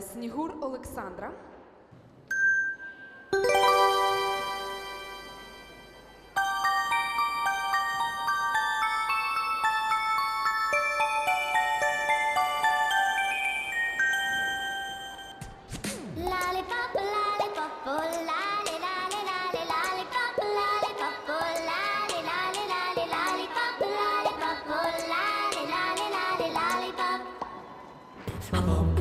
Снігур Олександра. Come.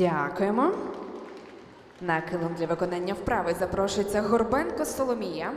Дякуємо. На килим для виконання вправи запрошується Горбенко Соломія.